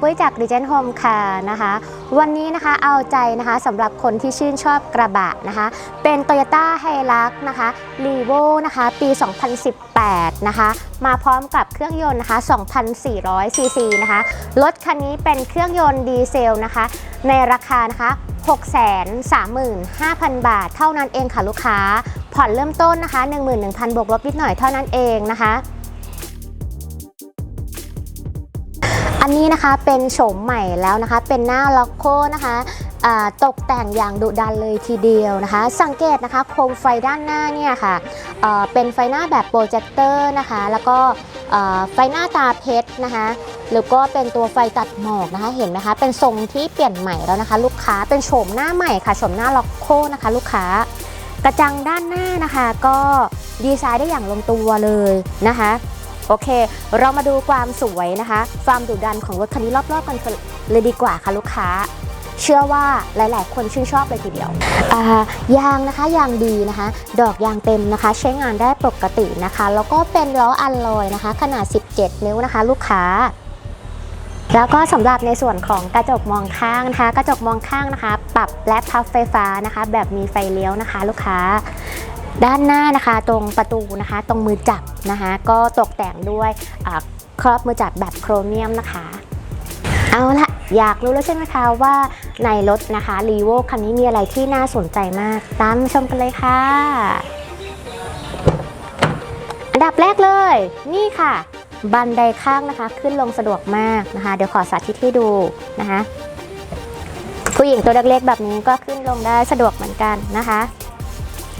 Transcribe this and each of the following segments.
ปุ้ยจาก Regent Home ค่ะนะคะ วันนี้นะคะเอาใจนะคะสำหรับคนที่ชื่นชอบกระบะนะคะ เป็น Toyota Hilux นะคะ r e v o นะคะ ปี 2018 นะคะ มาพร้อมกับเครื่องยนต์นะคะ 2,400 ซีซีนะคะ รถคันนี้เป็นเครื่องยนต์ดีเซลนะคะ ในราคานะคะ635,000 บาท เท่านั้นเองค่ะลูกค้า ผ่อนเริ่มต้นนะคะ 11,000 บวกลบนิดหน่อยเท่านั้นเองนะคะ นนี้นะคะเป็นโฉมใหม่แล้วนะคะ เป็นหน้าล็อกโคนะคะตกแต่งอย่างดุดันเลยทีเดียวนะคะ สังเกตนะคะโคมไฟด้านหน้าเนี่ยค่ะเป็นไฟหน้าแบบโปรเจคเตอร์นะคะ แล้วก็ไฟหน้าตาเพชรนะคะหรือก็เป็นตัวไฟตัดหมอกนะคะเห็นไหมคะ เป็นทรงที่เปลี่ยนใหม่แล้วนะคะ ลูกค้าเป็นโฉมหน้าใหม่ค่ะโฉมหน้าล็อกโคนะคะ ลูกค้ากระจังด้านหน้านะคะ ก็ดีไซน์ได้อย่างลงตัวเลยนะคะ โอเค เรามาดูความสวยนะคะ ความดุดันของรถคันนี้รอบๆกันเลยดีกว่าค่ะลูกค้า เชื่อว่าหลาย ๆ คนชื่นชอบเลยทีเดียวยางนะคะยางดีนะคะ ดอกยางเต็มนะคะ ใช้งานได้ปกตินะคะ แล้วก็เป็นล้ออัลลอยนะคะ ขนาด 17 นิ้วนะคะ ลูกค้าแล้วก็สำหรับในส่วนของกระจกมองข้างนะคะ กระจกมองข้างนะคะ ปรับและพับไฟฟ้านะคะ แบบมีไฟเลี้ยวนะคะ ลูกค้า ด้านหน้านะคะตรงประตูนะคะ ตรงมือจับนะคะ ก็ตกแต่งด้วยครอบมือจับแบบโครเมียมนะคะ เอาละอยากรู้แล้วใช่ไหมคะว่าในรถนะคะรีโวคันนี้มีอะไรที่น่าสนใจมาก ตามชมกันเลยค่ะ อันดับแรกเลย นี่ค่ะ บันไดข้างนะคะ ขึ้นลงสะดวกมากนะคะ เดี๋ยวขอสาธิตให้ดูนะคะผู้หญิงตัวเล็กๆแบบนี้ก็ขึ้นลงได้สะดวกเหมือนกันนะคะ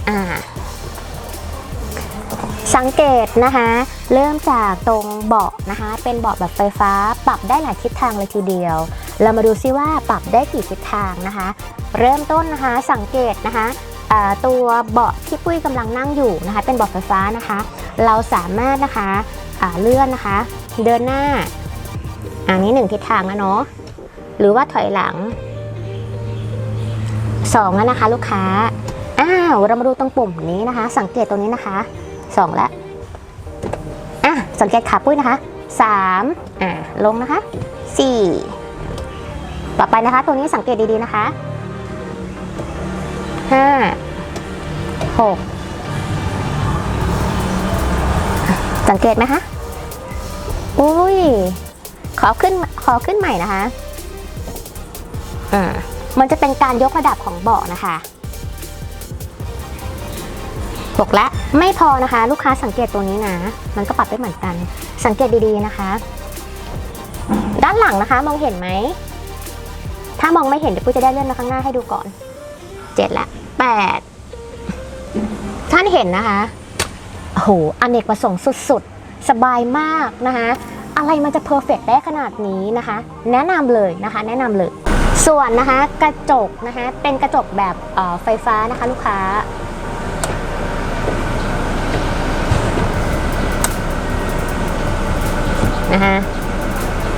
อ่า สังเกตนะคะ เริ่มจากตรงเบาะนะคะ เป็นเบาะแบบไฟฟ้า ปรับได้หลายทิศทางเลยทีเดียว เรามาดูซิว่าปรับได้กี่ทิศทางนะคะ เริ่มต้นนะคะสังเกตนะคะตัวเบาะที่ปุ้ยกำลังนั่งอยู่นะคะ เป็นเบาะไฟฟ้านะคะ เราสามารถนะคะเลื่อนนะคะ เดินหน้าอันนี้หนึ่งทิศทางนะเนาะหรือว่าถอยหลังสองแล้วนะคะ ลูกค้าอ้าวเรามาดูตรงปุ่มนี้นะคะ สังเกตตรงนี้นะคะ สองแล้วอะสังเกตขาปุ้ยนะคะสามอะลงนะคะสี่ต่อไปนะคะ ตัวนี้สังเกตดีๆนะคะห้าหกสังเกตไหมคะอุ้ยขอขึ้นขอขึ้นใหม่นะคะอ่ามันจะเป็นการยกระดับของเบาะนะคะหกและ ไม่พอนะคะลูกค้าสังเกตตัวนี้นะ มันก็ปรับได้เหมือนกัน สังเกตดีๆนะคะ ด้านหลังนะคะ มองเห็นไหม ถ้ามองไม่เห็นเดี๋ยวปุ้ยจะได้เลื่อนมาข้างหน้าให้ดูก่อนเจ็ดและแปดท่านเห็นนะคะโอ้โหอเนกประสงค์สุดๆ สบายมากนะคะอะไรมันจะเพอร์เฟกได้ขนาดนี้นะคะ แนะนำเลยนะคะ แนะนำเลย ส่วนนะคะกระจกนะคะเป็นกระจกแบบไฟฟ้านะคะ ลูกค้า นะคะ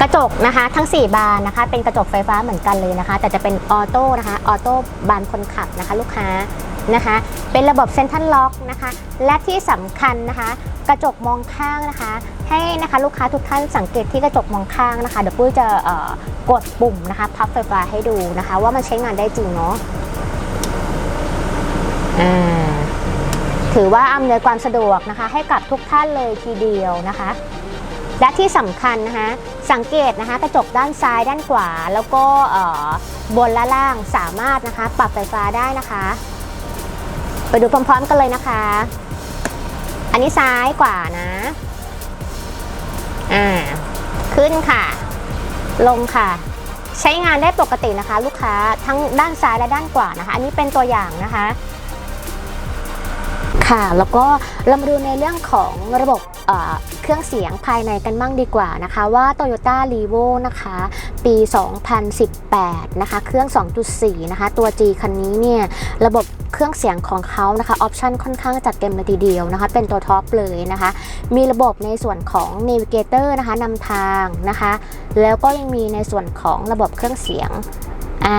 กระจกนะคะทั้ง 4 บานนะคะเป็นกระจกไฟฟ้าเหมือนกันเลยนะคะ แต่จะเป็นออโต้นะคะออโต้บานคนขับนะคะลูกค้านะคะ เป็นระบบเซ็นทรัลล็อกนะคะ และที่สำคัญนะคะ กระจกมองข้างนะคะ ให้นะคะลูกค้าทุกท่านสังเกตที่กระจกมองข้างนะคะ เดี๋ยวปุ้ยจะกดปุ่มนะคะพับไฟฟ้าให้ดูนะคะ ว่ามันใช้งานได้จริงเนาะอ่าถือว่าอำนวยความสะดวกนะคะ ให้กับทุกท่านเลยทีเดียวนะคะ และที่สำคัญนะคะสังเกตนะคะกระจกด้านซ้ายด้านขวา แล้วก็บนและล่างสามารถนะคะ ปรับไฟฟ้าได้นะคะ ไปดูพร้อมๆกันเลยนะคะ อันนี้ซ้ายกว่านะอ่าขึ้นค่ะ ลงค่ะ ใช้งานได้ปกตินะคะ ลูกค้าทั้งด้านซ้ายและด้านขวานะคะ อันนี้เป็นตัวอย่างนะคะ ค่ะ แล้วก็เรามาดูในเรื่องของระบบเครื่องเสียงภายในกันบ้างดีกว่านะคะว่า Toyota r e v o นะคะปี 2018 นะคะเครื่อง 2.4 นะคะตัว G คันนี้เนี่ยระบบเครื่องเสียงของเขานะคะออปชันค่อนข้างจัดเต็มเลยทีเดียวนะคะเป็นตัวท็อปเลยนะคะ มีระบบในส่วนของ Navigator นะคะนำทางนะคะ แล้วก็ยังมีในส่วนของระบบเครื่องเสียงอ่า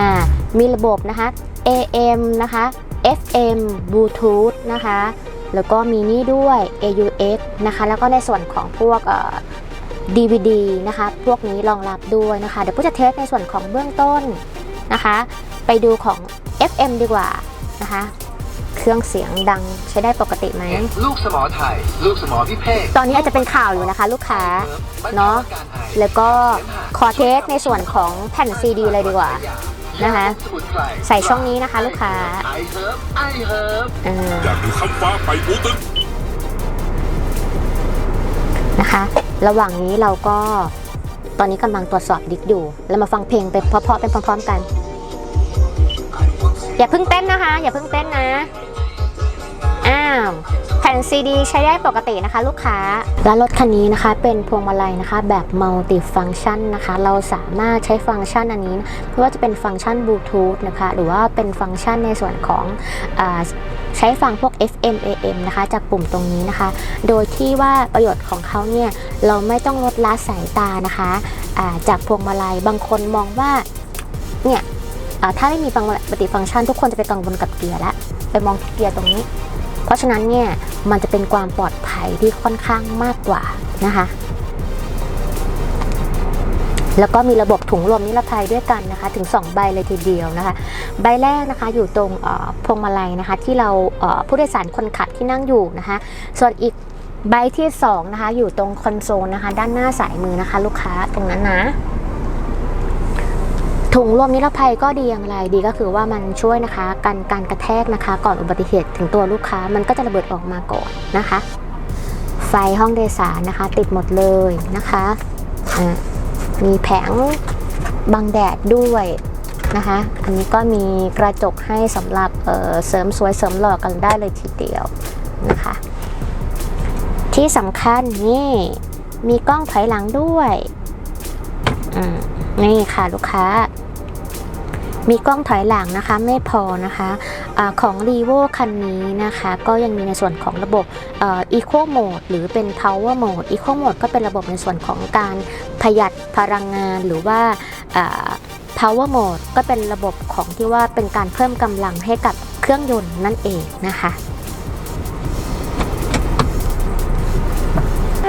มีระบบนะคะ AM นะคะ FM Bluetooth นะคะ แล้วก็มีนี่ด้วย AUX นะคะ แล้วก็ในส่วนของพวกเอ่อ DVD นะคะ พวกนี้รองรับด้วยนะคะ เดี๋ยวปุ้ยจะเทสในส่วนของเบื้องต้นนะคะ ไปดูของ FM ดีกว่านะคะ เครื่องเสียงดังใช้ได้ปกติไหม ลูกสมอไทย ลูกสมอพิเภกตอนนี้อาจจะเป็นข่าวอยู่นะคะ ลูกค้า เนอะแล้วก็ขอเทสในส่วนของแผ่นซีดีเลยดีกว่า นะคะ ใส่ช่องนี้นะคะ ลูกค้าไอเฮิร์บไอเฮิร์บเอออยากดูคำฟ้าไปบูตึกนะคะ ระหว่างนี้เราก็ตอนนี้กำลังตรวจสอบดิกอยู่ แล้วมาฟังเพลงไปเพราะๆเป็นพร้อมๆกัน อย่าเพิ่งเต้นนะคะ อย่าเพิ่งเต้นนะ อ้าว แผ่นซีดีใช้ได้ปกตินะคะ ลูกค้า และรถคันนี้นะคะ เป็นพวงมาลัยนะคะ แบบมัลติฟังชันนะคะ เราสามารถใช้ฟังก์ชันอันนี้ไม่ว่าจะเป็นฟังก์ชันบลูทูธนะคะ หรือว่าเป็นฟังก์ชันในส่วนของอใช้ฟังพวก FM AM นะคะ จากปุ่มตรงนี้นะคะ โดยที่ว่าประโยชน์ของเขาเนี่ย เราไม่ต้องลดละสายตานะคะาจากพวงมาลัยบางคนมองว่าเนี่ยถ้าไม่มีฟังปฏิฟังก์ชัน ทุกคนจะไปกังวลกับเกียร์และไปมองที่เกียร์ตรงนี้ เพราะฉะนั้นเนี่ยมันจะเป็นความปลอดภัยที่ค่อนข้างมากกว่านะคะ แล้วก็มีระบบถุงลมนิรภัยด้วยกันนะคะ ถึง 2 ใบเลยทีเดียวนะคะ ใบแรกนะคะอยู่ตรงพวงมาลัยนะคะที่เราเผู้โดยสารคนขับที่นั่งอยู่นะคะ ส่วนอีกใบที่2นะคะอยู่ตรงคอนโซลนะคะ ด้านหน้าสายมือนะคะ ลูกค้าตรงนั้นนะ ถุงลมนิรภัยก็ดีอย่างไรดีก็คือว่ามันช่วยนะคะกันการกระแทกนะคะ ก่อนอุบัติเหตุถึงตัวลูกค้ามันก็จะระเบิดออกมาก่อนนะคะ ไฟห้องโดยสารนะคะ ติดหมดเลยนะคะมีแผงบังแดดด้วยนะคะ อันนี้ก็มีกระจกให้สำหรับเเสริมสวยเสริมหล่อกันได้เลยทีเดียวนะคะ ที่สำคัญนี่มีกล้องถอยหลังด้วยนี่ค่ะลูกค้า มีกล้องถอยหลังนะคะไม่พอนะคะอาของ r e v o คันนี้นะคะ ก็ยังมีในส่วนของระบบอ่อ Eco Mode หรือเป็น Power Mode Eco Mode ก็เป็นระบบในส่วนของการประหยัดพลังงานหรือว่าอ่า Power Mode ก็เป็นระบบของที่ว่าเป็นการเพิ่มกำลังให้กับเครื่องยนต์นั่นเองนะคะ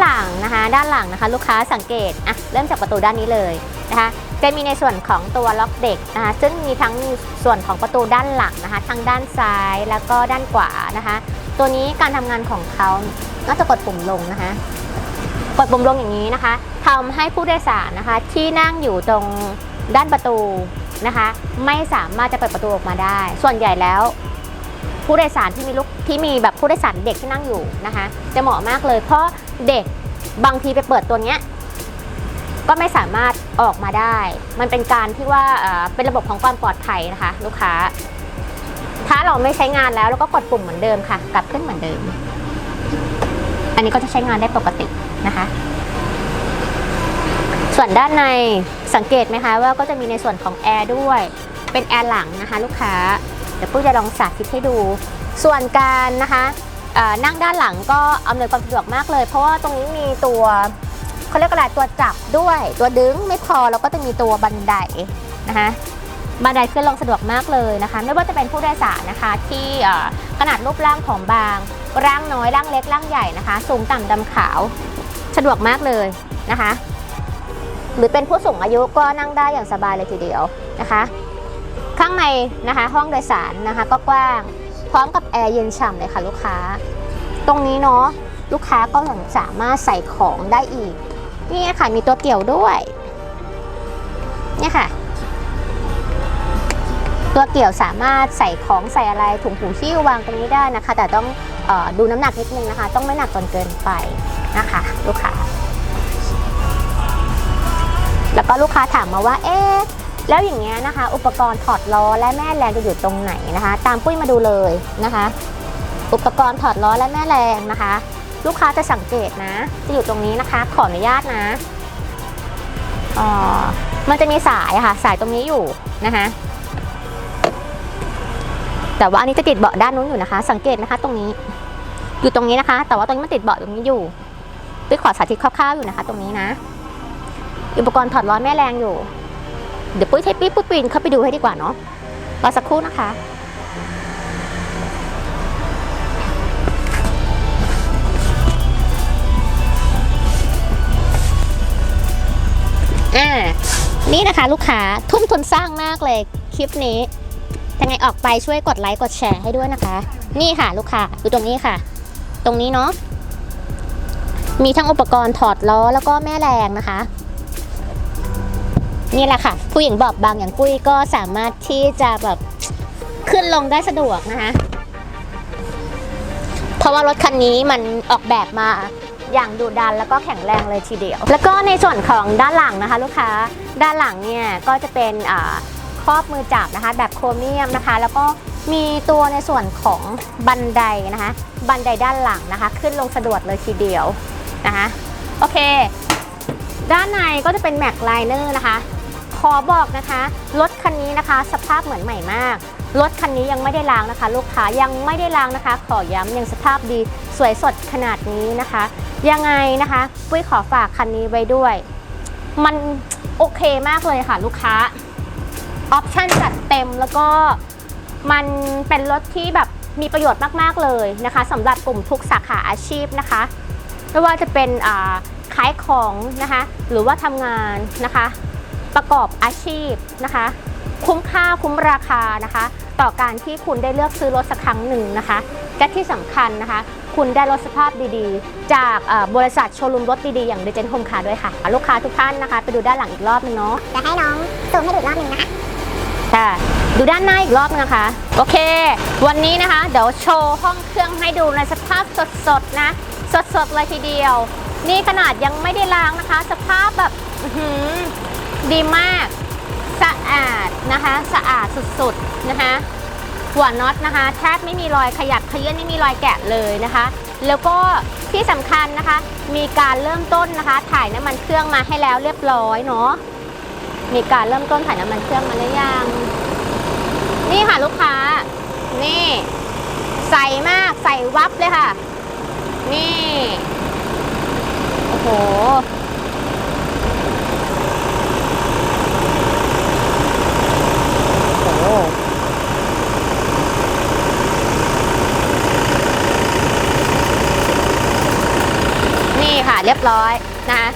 หลังนะคะด้านหลังนะคะ ลูกค้าสังเกตอะเริ่มจากประตูด้านนี้เลยนะคะ จะมีในส่วนของตัวล็อกเด็กนะคะซึ่งมีทั้งส่วนของประตูด้านหลังนะคะทั้งด้านซ้ายแล้วก็ด้านขวานะคะ ตัวนี้การทำงานของเขาน่าจะกดปุ่มลงนะคะ กดปุ่มลงอย่างนี้นะคะทำให้ผู้โดยสารนะคะที่นั่งอยู่ตรงด้านประตูนะคะ ไม่สามารถจะเปิดประตูออกมาได้ ส่วนใหญ่แล้ว ผู้โดยสารที่มีลูกที่มีแบบผู้โดยสารเด็กที่นั่งอยู่นะคะ จะเหมาะมากเลย เพราะเด็กบางทีไปเปิดตัวเนี้ยก็ไม่สามารถ ออกมาได้ มันเป็นการที่ว่าเป็นระบบของความปลอดภัยนะคะ ลูกค้า ถ้าเราไม่ใช้งานแล้วเราก็กดปุ่มเหมือนเดิมค่ะ กลับขึ้นเหมือนเดิม อันนี้ก็จะใช้งานได้ปกตินะคะ ส่วนด้านในสังเกตไหมคะว่าก็จะมีในส่วนของแอร์ด้วย เป็นแอร์หลังนะคะลูกค้า เดี๋ยวปุ้ยจะลองสาธิตให้ดู ส่วนการนะคะนั่งด้านหลังก็อำนวยความสะดวกมากเลย เพราะว่าตรงนี้มีตัว เขาเรียกอะไรตัวจับด้วย ตัวดึงไม่พอแล้วก็จะมีตัวบันไดนะคะบันไดขึ้นลงสะดวกมากเลยนะคะ ไม่ว่าจะเป็นผู้โดยสารนะคะ ที่ขนาดรูปร่างผอมบาง ร่างน้อยร่างเล็กร่างใหญ่นะคะ สูงต่ำดำขาวสะดวกมากเลยนะคะ หรือเป็นผู้สูงอายุก็นั่งได้อย่างสบายเลยทีเดียวนะคะ ข้างในนะคะห้องโดยสารนะคะก็กว้างพร้อมกับแอร์เย็นฉ่ำเลยค่ะลูกค้า ตรงนี้เนาะลูกค้าก็ยังสามารถใส่ของได้อีก นี่ค่ะมีตัวเกี่ยวด้วย เนี่ยค่ะ ตัวเกี่ยวสามารถใส่ของใส่อะไรถุงหูชิ่ววางตรงนี้ได้นะคะ แต่ต้องออดูน้ำหนักนิดนึงนะคะ ต้องไม่หนักจนเกินไปนะคะลูกค้าแล้วก็ลูกค้าถามมาว่าเอ๊ะแล้วอย่างเงี้ยนะคะ อุปกรณ์ถอดล้อและแม่แรงจะอยู่ตรงไหนนะคะ ตามปุ้ยมาดูเลยนะคะ อุปกรณ์ถอดล้อและแม่แรงนะคะ ลูกค้าจะสังเกตนะ จะอยู่ตรงนี้นะคะ ขออนุญาตนะอ่ามันจะมีสายค่ะ สายตรงนี้อยู่นะคะแต่ว่าอันนี้จะติดเบาะด้านนู้นอยู่นะคะ สังเกตนะคะตรงนี้ อยู่ตรงนี้นะคะ แต่ว่าตรงนี้มันติดเบาะตรงนี้อยู่ปุ้ยขอสาธิตคร่าวๆอยู่นะคะ ตรงนี้นะ อุปกรณ์ถอดล้อแม่แรงอยู่ เดี๋ยวปุ้ยใช้ปี๊บปุ้ยปีนเข้าไปดูให้ดีกว่าเนาะรอสักครู่นะคะ อ่านี่นะคะลูกค้าทุ่มทุนสร้างมากเลยคลิปนี้ยังไงออกไปช่วยกดไลค์กดแชร์ให้ด้วยนะคะ นี่ค่ะลูกค้าดูตรงนี้ค่ะ ตรงนี้เนาะมีทั้งอุปกรณ์ถอดล้อแล้วก็แม่แรงนะคะ นี่แหละค่ะ ผู้หญิงบอบบางอย่างปุ้ยก็สามารถที่จะแบบขึ้นลงได้สะดวกนะคะ เพราะว่ารถคันนี้มันออกแบบมา อย่างดุดันแล้วก็แข็งแรงเลยทีเดียว แล้วก็ในส่วนของด้านหลังนะคะลูกค้าด้านหลังเนี่ยก็จะเป็นครอบมือจับนะคะ แบบโครเมียมนะคะ แล้วก็มีตัวในส่วนของบันไดนะคะ บันไดด้านหลังนะคะ ขึ้นลงสะดวกเลยทีเดียวนะคะโอเค ด้านในก็จะเป็นแม็กไลเนอร์นะคะ ขอบอกนะคะรถคันนี้นะคะ สภาพเหมือนใหม่มาก รถคันนี้ยังไม่ได้ล้างนะคะ ลูกค้ายังไม่ได้ล้างนะคะ ขอย้ำยังสภาพดีสวยสดขนาดนี้นะคะ ยังไงนะคะปุ้ยขอฝากคันนี้ไว้ด้วย มันโอเคมากเลยค่ะ ลูกค้าออปชั่นจัดเต็มแล้วก็มันเป็นรถที่แบบมีประโยชน์มาก ๆ เลยนะคะสำหรับกลุ่มทุกสาขาอาชีพนะคะ ไม่ว่าจะเป็นขายของนะคะ หรือว่าทำงานนะคะ ประกอบอาชีพนะคะ คุ้มค่าคุ้มราคานะคะ ต่อการที่คุณได้เลือกซื้อรถสักครั้งหนึ่งนะคะและที่สำคัญนะคะ คุณได้รถสภาพดีๆ จากเอ่อบริษัทโชว์รูมรถดีๆ อย่างเดเจนโฮมคาด้วยค่ะ ลูกค้าทุกท่านนะคะ ไปดูด้านหลังอีกรอบนึงเนาะจะให้น้องซูมให้ดูอีกรอบหนึ่งนะคะค่ะดูด้านหน้าอีกรอบนึงนะคะ โอเค วันนี้นะคะ เดี๋ยวโชว์ห้องเครื่องให้ดูในสภาพสดๆนะ สดๆเลยทีเดียว นี่ขนาดยังไม่ได้ล้างนะคะ สภาพแบบอื้อหือดีมาก สะอาดนะคะ สะอาดสุดๆนะคะ หัวน็อตนะคะแทบไม่มีรอยขยับขยื่นไม่มีรอยแกะเลยนะคะ แล้วก็ที่สำคัญนะคะ มีการเริ่มต้นนะคะ ถ่ายน้ำมันเครื่องมาให้แล้วเรียบร้อยเนาะมีการเริ่มต้นถ่ายน้ำมันเครื่องมาหรือยังนี่ค่ะลูกค้า นี่ ใสมากใสวับเลยค่ะ นี่ โอ้โห โอ้โห นี่ค่ะเรียบร้อยนะคะ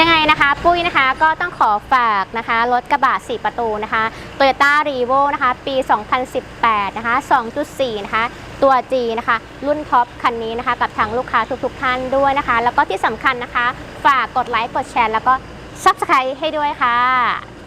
ยังไงนะคะปุ้ยนะคะก็ต้องขอฝากนะคะรถกระบะ 4 ประตูนะคะ Toyota r e v o นะคะ ปี 2018 นะคะ 2.4 นะคะ ตัว G นะคะ รุ่นท็อปคันนี้นะคะ กับทางลูกค้าทุกๆท่านด้วยนะคะ แล้วก็ที่สำคัญนะคะ ฝากกดไลค์ กดแชร์ แล้วก็ Subscribe ให้ด้วยค่ะ